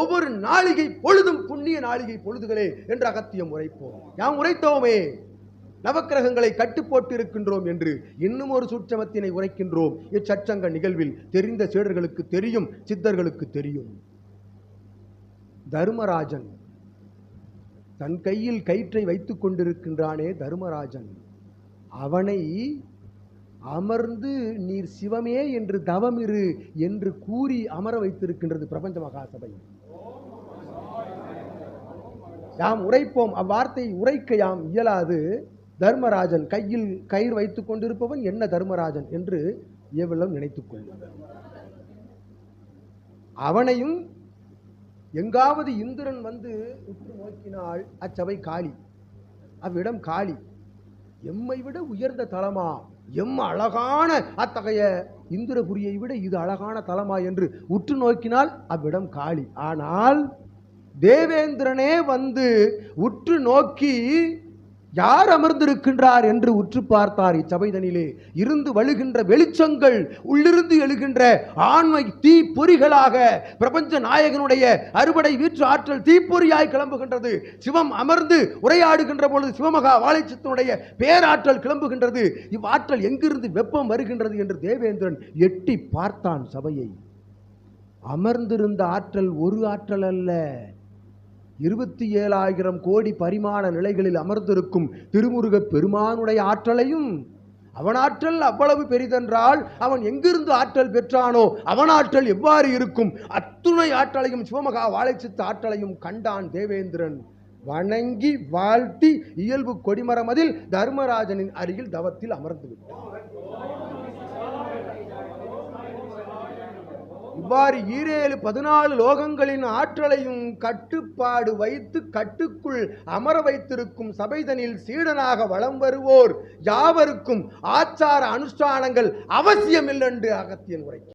ஒவ்வொரு நாளிகை பொழுதும் புண்ணிய நாளிகை பொழுதுகளே என்று அகத்தியம் உரைப்போம். யாம் உரைத்தோமே? நவக்கிரகங்களை கட்டுப்போட்டு இருக்கின்றோம் என்று இன்னும் ஒரு சுற்றமத்தினை உரைக்கின்றோம். இச்சச்சங்க நிகழ்வில் தெரிந்த சீடர்களுக்கு தெரியும் சித்தர்களுக்கு தெரியும். தர்மராஜன் தன் கையில் கயிற்றை வைத்துக் கொண்டிருக்கின்றானே தர்மராஜன். அவனை அமர்ந்து நீர் சிவமே என்று தவமிரு என்று கூறி அமர வைத்திருக்கின்றது பிரபஞ்ச மகாசபை. யாம் உரைப்போம். அவ்வார்த்தையை உரைக்க யாம் இயலாது. தர்மராஜன் கையில் கயிறு வைத்துக் கொண்டிருப்பவன் என்ன தர்மராஜன் என்று எவ்வளவு நினைத்துக் கொள்ளும் அவனையும் எங்காவது இந்திரன் வந்து உற்று நோக்கினால் அச்சபை காளி அவ்விடம் காளி எம்மை விட உயர்ந்த தலமா? எம் அழகான அத்தகைய இந்திரபுரியை விட இது அழகான தலமா என்று உற்று நோக்கினால் அவ்விடம் காளி ஆனால் தேவேந்திரனே வந்து உற்று நோக்கி யார் அமர்ந்திருக்கின்றார் என்று உற்று பார்த்தார் இச்சபைதனிலே. இருந்து வழுகின்ற வெளிச்சங்கள் உள்ளிருந்து எழுகின்ற ஆண்மை தீப்பொறிகளாக பிரபஞ்ச நாயகனுடைய அறுவடை வீற்று ஆற்றல் தீப்பொறியாய் கிளம்புகின்றது. சிவம் அமர்ந்து உரையாடுகின்ற பொழுது சிவமகா வாழைச்சத்தினுடைய பேராற்றல் கிளம்புகின்றது. இவ்வாற்றல் எங்கிருந்து வெப்பம் வருகின்றது என்று தேவேந்திரன் எட்டி பார்த்தான் சபையை. அமர்ந்திருந்த ஆற்றல் ஒரு ஆற்றல் அல்ல. இருபத்தி ஏழாயிரம் கோடி பரிமாண நிலைகளில் அமர்ந்திருக்கும் திருமுருகப் பெருமானுடைய ஆற்றலையும் அவன் ஆற்றல் அவ்வளவு பெரிதென்றால் அவன் எங்கிருந்து ஆற்றல் பெற்றானோ அவன் ஆற்றல் எவ்வாறு இருக்கும்? அத்துணை ஆற்றலையும் சிவமகா வாழைச்சித்த ஆற்றலையும் கண்டான் தேவேந்திரன். வணங்கி வாழ்த்தி இயல்பு கொடிமரமதில் தர்மராஜனின் அருகில் தவத்தில் அமர்ந்து விட்டான். இவ்வாறு ஈரேழு பதினாலு லோகங்களின் ஆற்றலையும் கட்டுப்பாடு வைத்து கட்டுக்குள் அமர வைத்திருக்கும் சபைதனில் சீடனாக வலம் வருவோர் யாவருக்கும் ஆச்சார அனுஷ்டானங்கள் அவசியமில்லை என்று அகத்தியன் உரைக்கும்